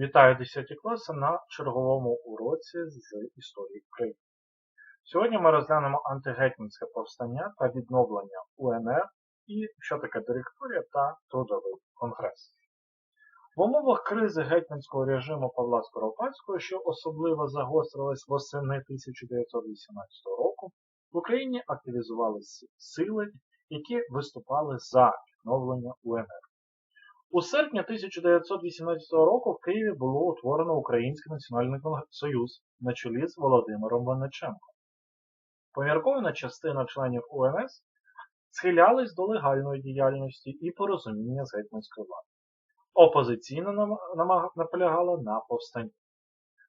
Вітаю 10 класи на черговому уроці з історії України. Сьогодні ми розглянемо антигетьманське повстання та відновлення УНР і що таке директорія та трудовий конгрес. В умовах кризи гетьманського режиму Павла Скоропадського, що особливо загострилась восени 1918 року, в Україні активізувалися сили, які виступали за відновлення УНР. У серпні 1918 року в Києві було утворено Український національний союз на чолі з Володимиром Винниченком. Поміркована частина членів УНС схилялись до легальної діяльності і порозуміння з гетьманською владою. Опозиційно наполягала на повстанні.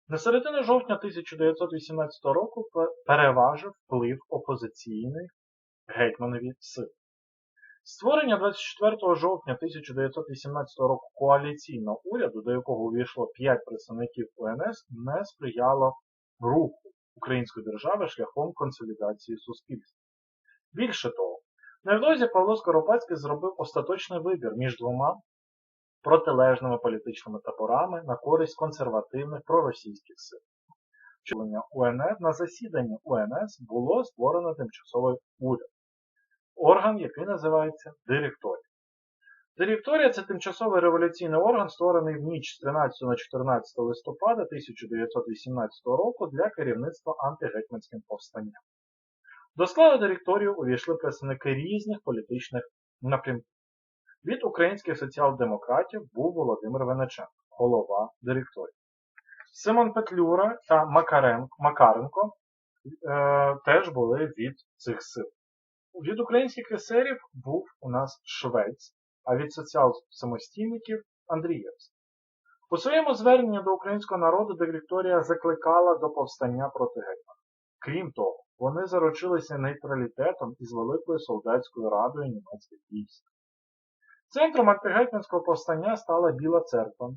На середину жовтня 1918 року переважив вплив опозиційних гетьманові сил. Створення 24 жовтня 1918 року коаліційного уряду, до якого увійшло 5 представників УНС, не сприяло руху української держави шляхом консолідації суспільства. Більше того, невдовзі Павло Скоропадський зробив остаточний вибір між двома протилежними політичними таборами на користь консервативних проросійських сил. УНР на засіданні УНС було створено тимчасовий уряд орган, який називається директорія. Директорія це тимчасовий революційний орган, створений в ніч з 13 на 14 листопада 1918 року для керівництва антигетьманським повстанням. До складу директорії увійшли представники різних політичних напрямків. Від українських соціал-демократів був Володимир Венеченко, голова директорії. Симон Петлюра та Макаренко е, теж були від цих сил. Від українських есерів був у нас Швець, а від соціал-самостійників Андрієвський. У своєму зверненні до українського народу директорія закликала до повстання проти гетьмана. Крім того, вони заручилися нейтралітетом із Великою солдатською радою німецьких військ. Центром антигетьманського повстання стала Біла церква,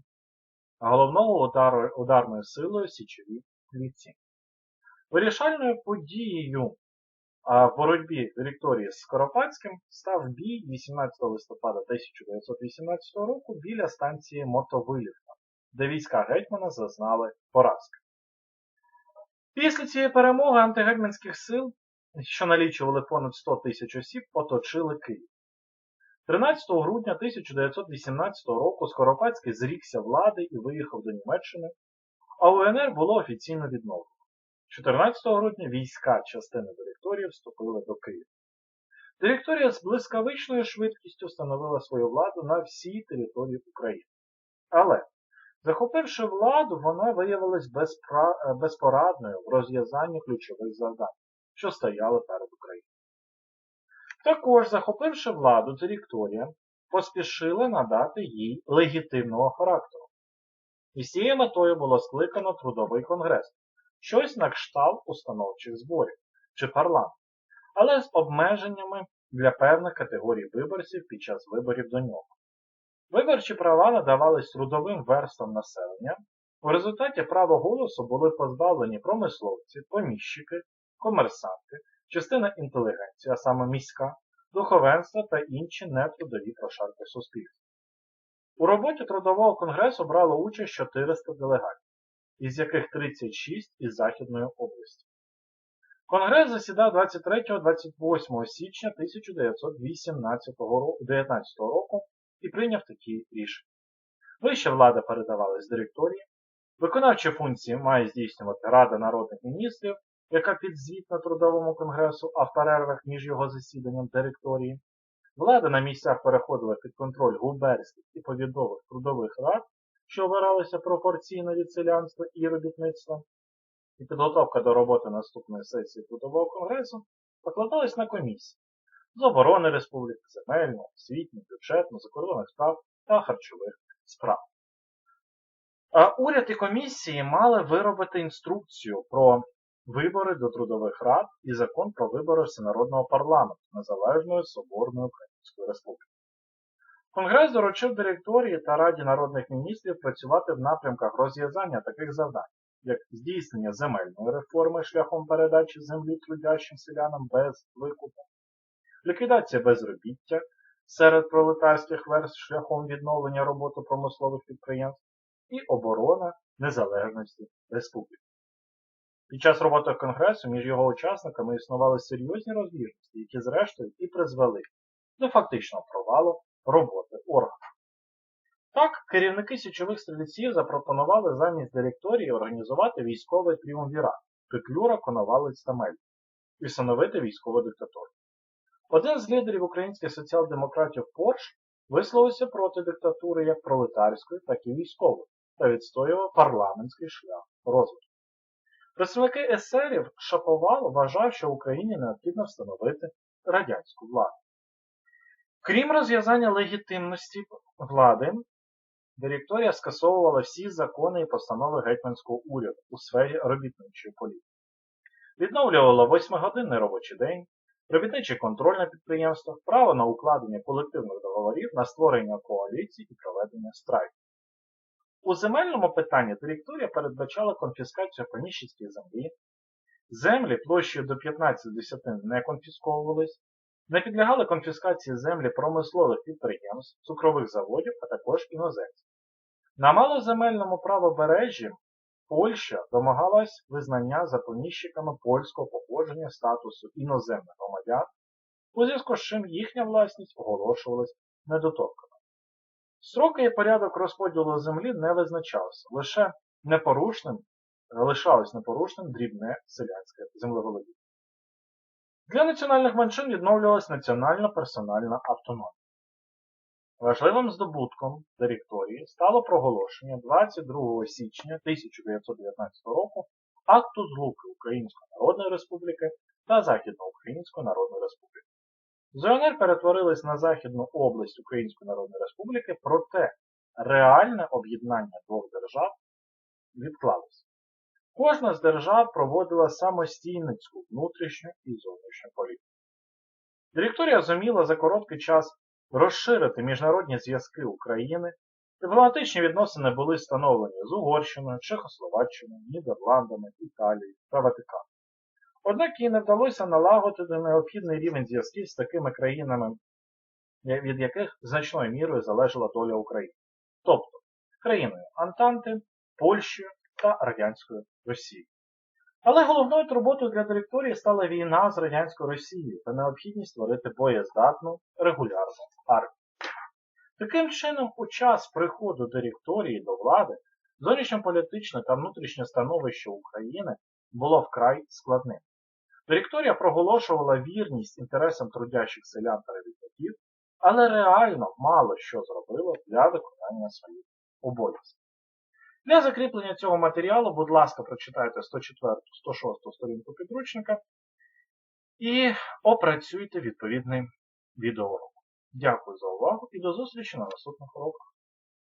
а головною ударною силою січові ліці. Вирішальною подією в боротьбі Вікторії з Скоропадським став бій 18 листопада 1918 року біля станції Мотовилівка, де війська гетьмана зазнали поразки. Після цієї перемоги антигетьманських сил, що налічували понад 100 тисяч осіб, оточили Київ. 13 грудня 1918 року Скоропадський зрікся влади і виїхав до Німеччини, а УНР було офіційно відновлено. 14 грудня війська частини директорії вступили до Києва. Директорія з блискавичною швидкістю встановила свою владу на всій території України. Але, захопивши владу, вона виявилась безпра... безпорадною в розв'язанні ключових завдань, що стояли перед Україною. Також, захопивши владу, директорія поспішила надати їй легітимного характеру. І з цією метою було скликано трудовий конгрес, щось на кшталт установчих зборів чи парламенту, але з обмеженнями для певних категорій виборців під час виборів до нього. Виборчі права надавались трудовим верствам населення, в результаті права голосу були позбавлені промисловці, поміщики, комерсанти, частина інтелігенції, а саме міська, духовенство та інші нетрудові прошарки суспільства. У роботі Трудового конгресу брало участь 400 делегатів із яких 36 із Західної області. Конгрес засідав 23-28 січня 1918 року і прийняв такі рішення. Вища влада передавалась директорії, виконавчі функції має здійснювати Рада народних міністрів, яка підзвітна Трудовому конгресу, а в перервах між його засіданням директорії. Влада на місцях переходила під контроль губерських і повідових трудових рад що обиралися пропорційно від селянства і робітництва, і підготовка до роботи наступної сесії Трудового конгресу покладалась на комісії з оборони республіки, земельного, освітнього, бюджетного, закордонних справ та харчових справ. А уряд і комісії мали виробити інструкцію про вибори до трудових рад і закон про вибори всенародного парламенту Незалежної Соборної Української Республіки. Конгрес доручив директорії та Раді народних міністрів працювати в напрямках розв'язання таких завдань, як здійснення земельної реформи шляхом передачі землі трудящим селянам без викупу, ліквідація безробіття серед пролетарських верств шляхом відновлення роботи промислових підприємств і оборона незалежності республіки. Під час роботи Конгресу між його учасниками існували серйозні розбіжності, які зрештою і призвели до фактичного провалу роботи органу. Так, керівники січових стрільців запропонували замість директорії організувати військовий тріумвірат Петлюра, Коновалець та Мель і встановити військову диктатуру. Один з лідерів українських соціал-демократів Порш висловився проти диктатури як пролетарської, так і військової та відстоював парламентський шлях розвитку. Представники есерів Шаповал вважав, що Україні необхідно встановити радянську владу. Крім розв'язання легітимності влади, директорія скасовувала всі закони і постанови гетьманського уряду у сфері робітничої політики. Відновлювала восьмигодинний робочий день, робітничий контроль на підприємствах, право на укладення колективних договорів, на створення коаліцій і проведення страйків. У земельному питанні директорія передбачала конфіскацію поміщицької землі, землі площею до 15 десятин не конфісковувались, не підлягали конфіскації землі промислових підприємств, цукрових заводів, а також іноземців. На малоземельному правобережжі Польща домагалась визнання за поміщиками польського походження статусу іноземних громадян, у зв'язку з чим їхня власність оголошувалась недоторканою. Строки і порядок розподілу землі не визначався, лише непорушним, лишалось непорушним дрібне селянське землеволодіння. Для національних меншин відновлювалась національна персональна автономія. Важливим здобутком директорії стало проголошення 22 січня 1919 року акту злуки Української Народної Республіки та Західноукраїнської Народної Республіки. З УНР перетворились на Західну область Української Народної Республіки, проте реальне об'єднання двох держав відклалося. Кожна з держав проводила самостійницьку внутрішню і зовнішню політику. Директорія зуміла за короткий час розширити міжнародні зв'язки України, дипломатичні відносини були встановлені з Угорщиною, Чехословаччиною, Нідерландами, Італією та Ватиканом. Однак їй не вдалося налагодити необхідний рівень зв'язків з такими країнами, від яких значною мірою залежала доля України, тобто країною Антанти, Польщею та Радянською Росією. Але головною турботою для директорії стала війна з радянською Росією та необхідність створити боєздатну регулярну армію. Таким чином, у час приходу директорії до влади, зовнішньополітичне та внутрішнє становище України було вкрай складним. Директорія проголошувала вірність інтересам трудящих селян та робітників, але реально мало що зробила для виконання своїх обов'язків. Для закріплення цього матеріалу, будь ласка, прочитайте 104-106 сторінку підручника і опрацюйте відповідний відеоурок. Дякую за увагу і до зустрічі на наступних уроках.